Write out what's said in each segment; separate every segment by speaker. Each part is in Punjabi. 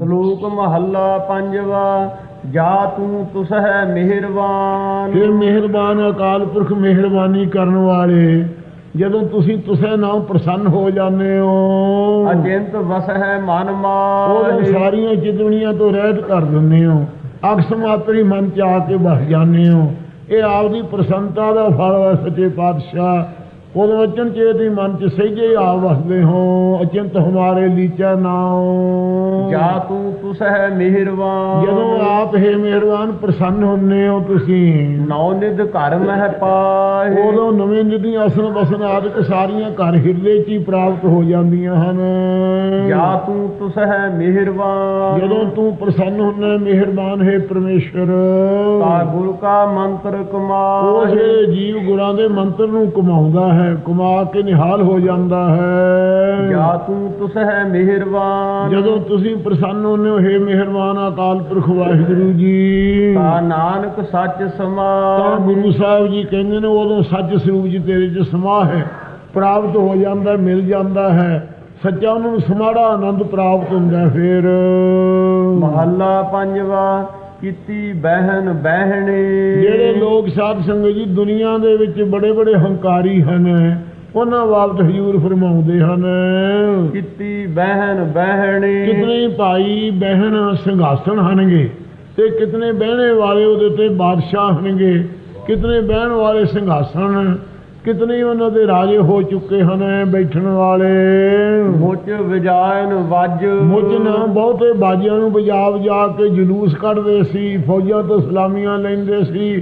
Speaker 1: ਸ਼ਲੋਕ ਮਹੱਲਾ ਪੰਜਵਾ ਜਾ ਤੂੰ ਤੁਸ ਹੈ ਮਿਹਰਬਾਨ।
Speaker 2: ਫਿਰ ਮਿਹਰਬਾਨ ਅਕਾਲ ਪੁਰਖ ਮਿਹਰਬਾਨੀ ਕਰਨ ਵਾਲੇ ਜਦੋਂ ਤੁਸੀਂ ਤੁਸੇ ਨਾਮ ਪ੍ਰਸੰਨ ਹੋ ਜਾਂਦੇ ਹੋ।
Speaker 1: ਅਜੰਤ ਵਸ ਹੈ ਮਨ
Speaker 2: ਉਹ
Speaker 1: ਮਾਹੇ
Speaker 2: ਸਾਰੀਆਂ ਚਿਤਵਣੀਆਂ ਤੋਂ ਰਹਿਤ ਕਰ ਦਿੰਦੇ ਹੋ। ਅਕਸ ਮਾਤਰੀ ਮਨ ਚ ਆ ਕੇ ਬਸ ਜਾਂਦੇ ਹੋ। ਇਹ ਆਪਦੀ ਪ੍ਰਸੰਨਤਾ ਦਾ ਫਲ ਹੈ ਸੱਚੇ ਪਾਤਸ਼ਾਹ। ਉਹਦੇ ਵਚਨ ਚੇਤ ਮਨ ਚ ਸਹਿਜੇ ਆ ਵਸਦੇ ਹੋ ਅਚਿੰਤ ਹਮਾਰੇ ਲੀਚਾ ਨਾਉ
Speaker 1: ਜਾ ਤੂੰ ਤੁਸ ਹੈ ਮਿਹਰਬਾਨ
Speaker 2: ਜਦੋਂ ਆਪ ਹੈ ਮਿਹਰਬਾਨ ਪ੍ਰਸੰਨ ਹੁੰਨੇ ਹੋ ਤੁਸੀਂ।
Speaker 1: ਨੌ ਨਿਧ ਘਰ ਮਹਿ ਪਾਹੇ।
Speaker 2: ਉਦੋਂ ਨਵੇਂ ਨਿਧੀ ਅਸਨ ਬਸਨ ਆਦਿਕ ਸਾਰੀਆਂ ਘਰ ਹਿਰਦੇ ਚ ਹੀ ਪ੍ਰਾਪਤ ਹੋ ਜਾਂਦੀਆਂ ਹਨ।
Speaker 1: ਜਾ ਤੂੰ ਤੁਸ ਹੈ ਮਿਹਰਬਾਨ
Speaker 2: ਜਦੋਂ ਤੂੰ ਪ੍ਰਸੰਨ ਹੁੰਨਾ ਮਿਹਰਬਾਨ ਹੈ ਪਰਮੇਸ਼ਰ।
Speaker 1: ਤਾ ਗੁਰੂ ਕਾ ਮੰਤਰ
Speaker 2: ਉਹ
Speaker 1: ਕਮਾਹੇ
Speaker 2: ਜਿਹੜੇ ਜੀਵ ਗੁਰਾਂ ਦੇ ਮੰਤਰ ਨੂੰ ਕਮਾਉਂਦਾ ਹੈ। ਕਮਾ ਕੇ ਨਿਹਾਲ ਹੋ ਜਾਂਦਾ ਹੈ।
Speaker 1: ਜਾ ਤੂੰ ਤੁਸ ਹੈ ਮਿਹਰਬਾਨ।
Speaker 2: ਜਦੋਂ ਤੁਸੀਂ ਪ੍ਰਸੰਨ ਹੁੰਨੇ ਹੋ ਹੈ ਮਿਹਰਬਾਨ ਅਕਾਲ ਪੁਰਖ ਵਾਹਿਗੁਰੂ ਜੀ।
Speaker 1: ਤਾ ਨਾਨਕ ਸੱਚ
Speaker 2: ਤਾਂ
Speaker 1: ਸਮਾਹ
Speaker 2: ਗੁਰੂ ਸਾਹਿਬ ਜੀ ਕਹਿੰਦੇ ਨੇ ਉਦੋਂ ਸੱਚ ਸਰੂਪ ਜੀ ਤੇਰੇ ਚ ਸਮਾ ਹੈ ਪ੍ਰਾਪਤ ਹੋ ਜਾਂਦਾ ਮਿਲ ਜਾਂਦਾ ਹੈ। ਸੱਚਾ ਉਹਨਾਂ ਨੂੰ ਸਮਾੜਾ ਆਨੰਦ ਪ੍ਰਾਪਤ ਹੁੰਦਾ ਹੈ ਫਿਰ।
Speaker 1: ਮਹੱਲਾ ਪੰਜਵਾ। ਕੀਤੀ ਬਹਿਨ ਬਹਿਣੇ।
Speaker 2: ਜਿਹੜੇ ਲੋਕ ਸਾਧ ਸੰਗਤ ਜੀ ਦੁਨੀਆ ਦੇ ਵਿੱਚ ਬੜੇ ਬੜੇ ਹੰਕਾਰੀ ਹਨ ਉਹਨਾਂ ਬਾਬਤ ਹਜੂਰ ਫਰਮਾਉਂਦੇ ਹਨ।
Speaker 1: ਕੀਤੀ ਬਹਿਨ ਬਹਿਣੇ।
Speaker 2: ਕਿਤਨੇ ਭਾਈ ਬਹਿਣ ਸਿੰਘਾਸਣ ਹਨਗੇ ਤੇ ਕਿਤਨੇ ਬਹਿਣੇ ਵਾਲੇ ਉਹਦੇ ਤੇ ਬਾਦਸ਼ਾਹ ਹਨਗੇ ਕਿਤਨੇ ਬਹਿਣ ਵਾਲੇ ਸਿੰਘਾਸਣ ਕਿਤਨੇ ਉਹਨਾਂ ਦੇ ਰਾਜੇ ਹੋ ਚੁੱਕੇ ਹਨ ਬੈਠਣ ਵਾਲੇ?
Speaker 1: ਮੁੱਚ ਵਜਾਇਨ ਵੱਜ।
Speaker 2: ਮੁੱਝ ਨਾ ਬਹੁਤੇ ਬਾਜੀਆਂ ਨੂੰ ਵਜਾ ਵਜਾ ਕੇ ਜਲੂਸ ਕੱਢਦੇ ਸੀ ਫੌਜਾਂ ਤੋਂ ਸਲਾਮੀਆਂ ਲੈਂਦੇ ਸੀ।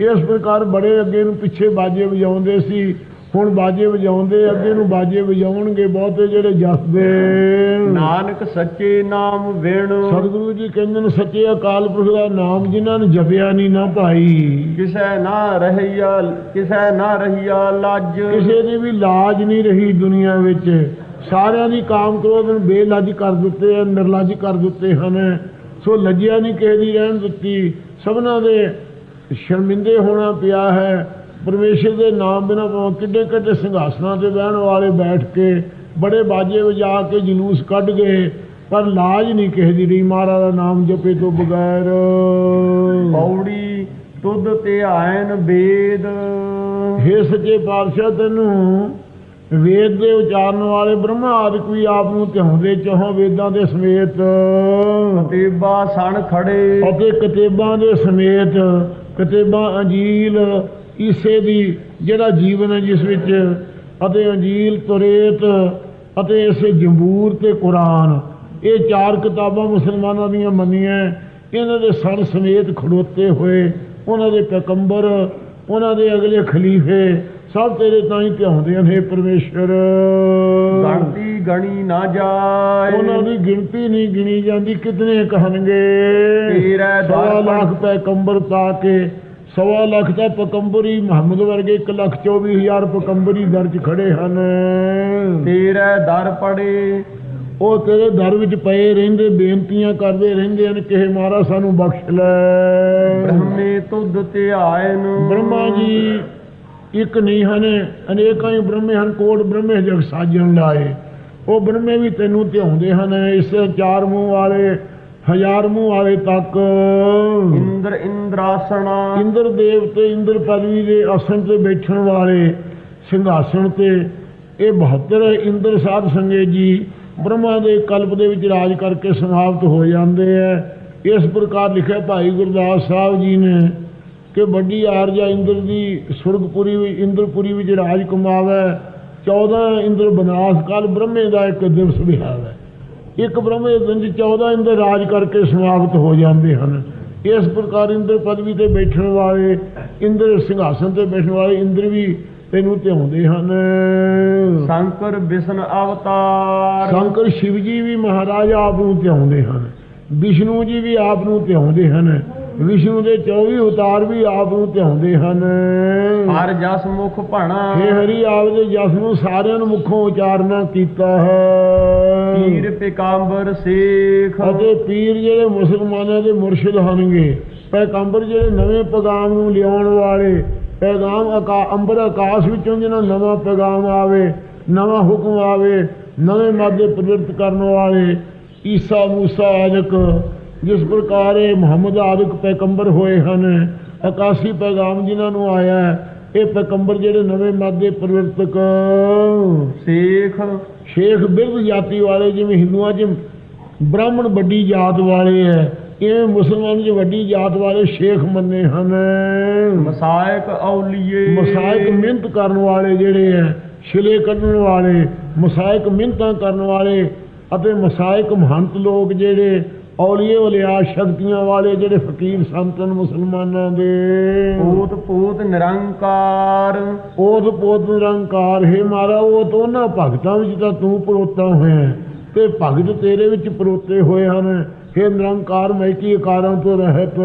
Speaker 2: ਇਸ ਪ੍ਰਕਾਰ ਬੜੇ ਅੱਗੇ ਨੂੰ ਪਿੱਛੇ ਬਾਜੇ ਵਜਾਉਂਦੇ ਸੀ। ਹੁਣ ਬਾਜੇ ਵਜਾਉਂਦੇ ਅੱਗੇ ਨੂੰ ਬਾਜੇ ਵਜਾਉਣਗੇ ਬਹੁਤੇ ਜਿਹੜੇ ਜਸਦੇ
Speaker 1: ਨਾਨਕ ਸੱਚੇ ਨਾਮ ਵਿਣ।
Speaker 2: ਸਤਿਗੁਰੂ ਜੀ ਕਹਿੰਦੇ ਨੇ ਸੱਚੇ ਅਕਾਲ ਪੁਰਖ ਦਾ ਨਾਮ ਜਿਨ੍ਹਾਂ ਨੇ ਜਪਿਆ ਨਹੀਂ ਨਾ ਭਾਈ।
Speaker 1: ਕਿਸੈ ਨਾ ਰਹਿਆ ਕਿਸੈ ਨਾ ਰਹਿਆ ਲੱਜ।
Speaker 2: ਕਿਸੇ ਦੀ ਵੀ ਲਾਜ ਨਹੀਂ ਰਹੀ ਦੁਨੀਆ ਵਿੱਚ। ਸਾਰਿਆਂ ਦੀ ਕਾਮ ਕ੍ਰੋਧ ਨੂੰ ਬੇਲੱਜ ਕਰ ਦਿੱਤੇ ਆ ਨਿਰਲੱਜ ਕਰ ਦਿੱਤੇ ਹਨ। ਸੋ ਲੱਜਿਆ ਨਹੀਂ ਕਿਸੇ ਦੀ ਰਹਿਣ ਦਿੱਤੀ। ਸਭਨਾਂ ਦੇ ਸ਼ਰਮਿੰਦੇ ਹੋਣਾ ਪਿਆ ਹੈ। ਪਰਮੇਸ਼ਰ ਦੇ ਨਾਮ ਬਿਨਾਂ ਭਾਵੇਂ ਕਿੱਡੇ ਕਿੱਡੇ ਸਿੰਘਾਸਨਾਂ ਤੇ ਬਹਿਣ ਵਾਲੇ ਬੈਠ ਕੇ ਬੜੇ ਬਾਜੇ ਵਜਾ ਕੇ ਜਲੂਸ ਕੱਢ ਗਏ ਪਰ ਲਾਜ ਨਹੀਂ ਕਿਸੇ ਦੀ ਰਹੀ। ਮਹਾਰਾਜ ਦਾ ਨਾਮ ਜਪੇ ਤੋਂ ਬਗੈਰ।
Speaker 1: ਪੌੜੀ ਤੁਧ ਧਿਆਇਨ ਵੇਦ
Speaker 2: ਹੇ ਸੱਚੇ ਪਾਤਸ਼ਾਹ ਤੈਨੂੰ ਵੇਦ ਦੇ ਉਚਾਰਨ ਵਾਲੇ ਬ੍ਰਹਮਾ ਆਦਿਕ ਵੀ ਆਪ ਨੂੰ ਧਿਆਉਂਦੇ ਚਾਹੋਂ ਵੇਦਾਂ ਦੇ ਸਮੇਤ?
Speaker 1: ਤੇਬਾ ਸਣ ਖੜੇ।
Speaker 2: ਅਤੇ ਕਿਤਾਬਾਂ ਦੇ ਸਮੇਤ ਕਿਤਾਬਾਂ ਅੰਜੀਲ ਈਸੇ ਦੀ ਜਿਹੜਾ ਜੀਵਨ ਹੈ ਜਿਸ ਵਿੱਚ ਅਤੇ ਅੰਜੀਲ ਤੁਰੇਤ ਅਤੇ ਇਸੇ ਜੰਬੂਰ ਤੇ ਕੁਰਾਨ ਇਹ ਚਾਰ ਕਿਤਾਬਾਂ ਮੁਸਲਮਾਨਾਂ ਦੀਆਂ ਮੰਨੀਆਂ ਇਹਨਾਂ ਦੇ ਸਣ ਸਮੇਤ ਖੜੋਤੇ ਹੋਏ ਉਹਨਾਂ ਦੇ ਪੈਗੰਬਰ ਉਹਨਾਂ ਦੇ ਅਗਲੇ ਖਲੀਫੇ ਸਭ ਤੇਰੇ ਤਾਂ ਹੀ ਧਿਆਉਂਦੇ ਹੇ ਪਰਮੇਸ਼ਰ।
Speaker 1: ਗਣਤੀ ਗਣੀ ਨਾ ਜਾਏ।
Speaker 2: ਉਹਨਾਂ ਦੀ ਗਿਣਤੀ ਨਹੀਂ ਗਿਣੀ ਜਾਂਦੀ ਕਿਤਨੇ ਕਹਣਗੇ?
Speaker 1: ਤੇਰਾ
Speaker 2: ਸਵਾ
Speaker 1: ਦਰ
Speaker 2: ਲੱਖ ਪੈਗੰਬਰ ਪਾ ਕੇ ਸਵਾ ਲੱਖ ਤਾਂ ਪੈਗੰਬਰੀ ਮੁਹੰਮਦ ਵਰਗੇ 1 ਲੱਖ 24 ਹਜ਼ਾਰ ਪੈਗੰਬਰੀ ਦਰਜ ਖੜੇ ਹਨ।
Speaker 1: ਤੇਰਾ ਦਰ ਪੜੇ।
Speaker 2: ਉਹ ਤੇਰੇ ਦਰ ਵਿੱਚ ਪਏ ਰਹਿੰਦੇ ਬੇਨਤੀਆਂ ਕਰਦੇ ਰਹਿੰਦੇ ਹਨ ਕਿ ਹੇ ਮਹਾਰਾਜ ਸਾਨੂੰ ਬਖਸ਼ ਲੈ।
Speaker 1: ਬ੍ਰਹਮੇ ਤੁਧ ਧਿਆਇਨ
Speaker 2: ਬ੍ਰਹਮਾ ਜੀ ਇੱਕ ਨਹੀਂ ਹਨ ਅਨੇਕਾਂ ਹੀ ਬ੍ਰਹਮੇ ਹਨ ਕੋਟ ਬ੍ਰਹਮੇ ਜਗ ਸਾਜਣ ਲਾਏ। ਉਹ ਬ੍ਰਹਮੇ ਵੀ ਤੈਨੂੰ ਧਿਆਉਂਦੇ ਹਨ ਇਸ ਚਾਰ ਮੂੰਹ ਵਾਲੇ ਹਜ਼ਾਰ ਮੂੰਹ ਵਾਲੇ ਤੱਕ।
Speaker 1: ਇੰਦਰ ਇੰਦਰਾਸਣਾ।
Speaker 2: ਇੰਦਰ ਦੇਵ ਤੇ ਇੰਦਰ ਪਦਵੀ ਦੇ ਆਸਣ ਤੇ ਬੈਠਣ ਵਾਲੇ ਸਿੰਘਾਸਣ ਤੇ ਇਹ 72 ਇੰਦਰ ਸਾਧ ਸੰਗੇ ਜੀ ਬ੍ਰਹਮਾ ਦੇ ਕਲਪ ਦੇ ਵਿੱਚ ਰਾਜ ਕਰਕੇ ਸਮਾਪਤ ਹੋ ਜਾਂਦੇ ਐ ਇਸ ਪ੍ਰਕਾਰ ਲਿਖਿਆ ਭਾਈ ਗੁਰਦਾਸ ਸਾਹਿਬ ਜੀ ਨੇ ਕਿ ਵੱਡੀ ਆਰਜਾ ਇੰਦਰ ਦੀ ਸੁਰਗਪੁਰੀ ਵਿੱਚ ਇੰਦਰਪੁਰੀ ਵਿੱਚ ਰਾਜ ਕਮਾਵੇ 14 ਇੰਦਰ ਬਨਾਸ ਕਾਲ ਬ੍ਰਹਮੇ ਦਾ ਇੱਕ ਦਿਵਸ ਵਿਹਾਰ ਹੈ। ਇੱਕ ਬ੍ਰਹਮੇ 'ਚ 14 ਇੰਦਰ ਰਾਜ ਕਰਕੇ ਸਮਾਪਤ ਹੋ ਜਾਂਦੇ ਹਨ। ਇਸ ਪ੍ਰਕਾਰ ਇੰਦਰ ਪਦਵੀ ਤੇ ਬੈਠਣ ਵਾਲੇ ਇੰਦਰ ਸਿੰਘਾਸਨ ਤੇ ਬੈਠਣ ਵਾਲੇ ਇੰਦਰ ਵੀ ਤੈਨੂੰ ਧਿਆਉਂਦੇ ਹਨ।
Speaker 1: ਸ਼ੰਕਰ ਵਿਸ਼ਨ ਅਵਤਾਰ।
Speaker 2: ਸ਼ੰਕਰ ਸ਼ਿਵ ਜੀ ਵੀ ਮਹਾਰਾਜ ਆਪ ਨੂੰ ਧਿਆਉਂਦੇ ਹਨ। ਵਿਸ਼ਨੂੰ ਜੀ ਵੀ ਆਪ ਨੂੰ ਧਿਆਉਂਦੇ ਹਨ। ਵਿਸ਼ਨੂੰ ਦੇ 24 ਅਵਤਾਰ ਵੀ ਆਪ ਨੂੰ ਧਿਆਉਂਦੇ ਹਨ।
Speaker 1: ਹਰ ਜਸ ਮੁਖ ਭਣਾ।
Speaker 2: ਹੇ ਹਰੀ ਆਪ ਦੇ ਜਸ ਨੂੰ ਸਾਰਿਆਂ ਨੂੰ ਮੁਖੋਂ ਉਚਾਰਨਾ ਕੀਤਾ ਹੈ।
Speaker 1: ਪੀਰ ਸੇਖ।
Speaker 2: ਅਤੇ ਪੀਰ ਜਿਹੜੇ ਮੁਸਲਮਾਨਾਂ ਦੇ ਮੁਰਸ਼ਿਦ ਹਨਗੇ ਪੈਗੰਬਰ ਜਿਹੜੇ ਨਵੇਂ ਪੈਗਾਮ ਨੂੰ ਲਿਆਉਣ ਵਾਲੇ ਪੈਗਾਮ ਅਕਾ ਅੰਬਰ ਆਕਾਸ਼ ਵਿੱਚੋਂ ਜਿਹਨਾਂ ਨਵਾਂ ਪੈਗਾਮ ਆਵੇ ਨਵਾਂ ਹੁਕਮ ਆਵੇ ਨਵੇਂ ਮਾਦੇ ਪ੍ਰਵਿਰਤ ਕਰਨ ਵਾਲੇ ਈਸਾ ਮੂਸਾ ਆਦਿਕ ਜਿਸ ਪ੍ਰਕਾਰ ਇਹ ਮੁਹੰਮਦ ਆਦਿਕ ਪੈਗੰਬਰ ਹੋਏ ਹਨ ਆਕਾਸ਼ੀ ਪੈਗਾਮ ਜਿਨ੍ਹਾਂ ਨੂੰ ਆਇਆ ਹੈ, ਇਹ ਪੈਗੰਬਰ ਜਿਹੜੇ ਨਵੇਂ ਮਾਦੇ ਪ੍ਰਵਰਤਕ
Speaker 1: ਸੇਖ।
Speaker 2: ਸ਼ੇਖ ਬਿਰਧ ਜਾਤੀ ਵਾਲੇ ਜਿਵੇਂ ਹਿੰਦੂਆਂ 'ਚ ਬ੍ਰਾਹਮਣ ਵੱਡੀ ਜਾਤ ਵਾਲੇ ਹੈ ਇਹ ਮੁਸਲਮਾਨ 'ਚ ਵੱਡੀ ਜਾਤ ਵਾਲੇ ਸ਼ੇਖ ਮੰਨੇ ਹਨ।
Speaker 1: ਮਸਾਇਕ ਔਲੀਏ।
Speaker 2: ਮਸਾਇਕ ਮਿਹਨਤ ਕਰਨ ਵਾਲੇ ਜਿਹੜੇ ਹੈ ਛਿਲੇ ਕੱਢਣ ਵਾਲੇ ਮਸਾਇਕ ਮਿਹਨਤਾਂ ਕਰਨ ਵਾਲੇ ਅਤੇ ਮਸਾਇਕ ਮਹੰਤ ਲੋਕ ਜਿਹੜੇ ਔਲੀਏ ਵਲਿਆ ਸ਼ਕਤੀਆਂ ਵਾਲੇ ਜਿਹੜੇ ਫਕੀਰ ਸੰਤਨ ਮੁਸਲਮਾਨਾਂ ਦੇ।
Speaker 1: ਪੋਤ ਪੋਤ ਨਿਰੰਕਾਰ।
Speaker 2: ਉਹਦ ਪੋਤ ਨਿਰੰਕਾਰ। ਹੈ ਮਾਰਾ ਉਹ ਉਹਨਾਂ ਭਗਤਾਂ ਵਿੱਚ ਤਾਂ ਤੂੰ ਪਰੋਤਾ ਹੋਇਆ ਹੈ, ਤੇ ਭਗਤ ਤੇਰੇ ਵਿੱਚ ਪਰੋਤੇ ਹੋਏ ਹਨ। हे ਨਿਰੰਕਾਰ ਮੈਂ ਕੀ ਕਾਰਾਂ ਤੋਂ ਰਹਿਤ?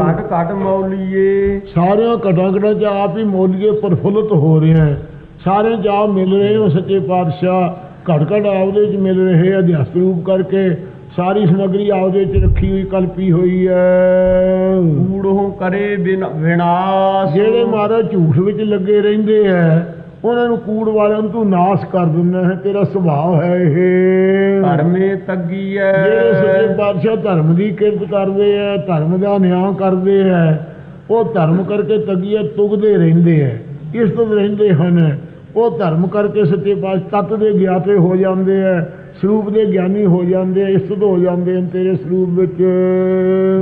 Speaker 1: ਘਟ ਘਟ ਮੌਲੀਏ।
Speaker 2: ਸਾਰਿਆਂ ਘਟਾਂ ਘਟਾਂ ਚ ਆਪ ਹੀ ਮੋਲੀਏ ਪ੍ਰਫੁੱਲਤ ਹੋ ਰਹੇ ਹੈ। ਸਾਰੇ ਆਪ ਮਿਲ ਰਹੇ ਹੋ ਸੱਚੇ ਪਾਤਸ਼ਾਹ। ਘਟ ਘਟ ਆਪਦੇ ਚ ਮਿਲ ਰਹੇ ਅਧਿਆਸ ਰੂਪ ਕਰਕੇ ਸਾਰੀ ਸਮਗਰੀ ਆਪਦੇ ਚ ਰੱਖੀ ਹੋਈ ਕਲਪੀ ਹੋਈ ਹੈ
Speaker 1: ਕੂੜੋਂ ਕਰੇ ਬਿਨ- ਵਿਨਾਸ਼।
Speaker 2: ਜਿਹੜੇ ਮਹਾਰਾਜ ਝੂਠ ਵਿੱਚ ਲੱਗੇ ਰਹਿੰਦੇ ਐ ਉਹਨਾਂ ਨੂੰ ਕੂੜ ਵਾਲਿਆਂ ਨੂੰ ਤੂੰ ਨਾਸ਼ ਕਰ ਦਿੰਦਾ ਹੈ ਤੇਰਾ ਸੁਭਾਅ ਹੈ ਇਹ।
Speaker 1: ਧਰਮੇ ਤੱਗੀਐ
Speaker 2: ਜਿਹੜੇ ਸੱਚੇ ਪਾਤਸ਼ਾਹ ਧਰਮ ਦੀ ਕਿਰਤ ਕਰਦੇ ਐ ਧਰਮ ਦਾ ਨਿਆਂ ਕਰਦੇ ਐ ਉਹ ਧਰਮ ਕਰਕੇ ਤਗੀਏ ਤੁਗਦੇ ਰਹਿੰਦੇ ਐ। ਇਸ ਤੋਂ ਰਹਿੰਦੇ ਹਨ। ਉਹ ਧਰਮ ਕਰਕੇ ਸੱਚੇ ਪਾਤਸ਼ਾਹ ਤਤ ਦੇ ਗਿਆਤੇ ਹੋ ਜਾਂਦੇ ਐ। ਸਰੂਪ ਦੇ ਗਿਆਨੀ ਹੋ ਜਾਂਦੇ ਐ ਇਸਤ ਹੋ ਜਾਂਦੇ ਹਨ ਤੇਰੇ ਸਰੂਪ ਵਿੱਚ।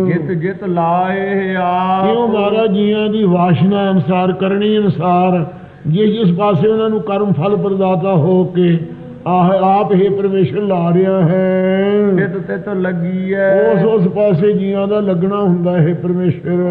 Speaker 1: ਜਿਤ ਜਿਤ ਲਾਏ ਆਪ।
Speaker 2: ਕਿਉਂ ਮਹਾਰਾਜ ਜੀਆਂ ਦੀ ਵਾਸ਼ਨਾ ਅਨੁਸਾਰ ਕਰਨੀ ਅਨੁਸਾਰ ਜਿਸ ਜਿਸ ਪਾਸੇ ਉਹਨਾਂ ਨੂੰ ਕਰਮ ਫਲ ਪ੍ਰਦਾਤਾ ਹੋ ਕੇ ਆਹ ਆਪ ਹੀ ਪਰਮੇਸ਼ਰ ਲਾ ਰਿਹਾ ਹੈ।
Speaker 1: ਤਿਤ ਤਿਤ ਲੱਗੀਐ
Speaker 2: ਉਸ ਉਸ ਪਾਸੇ ਜੀਆਂ ਦਾ ਲੱਗਣਾ ਹੁੰਦਾ ਹੈ ਪਰਮੇਸ਼ਰ।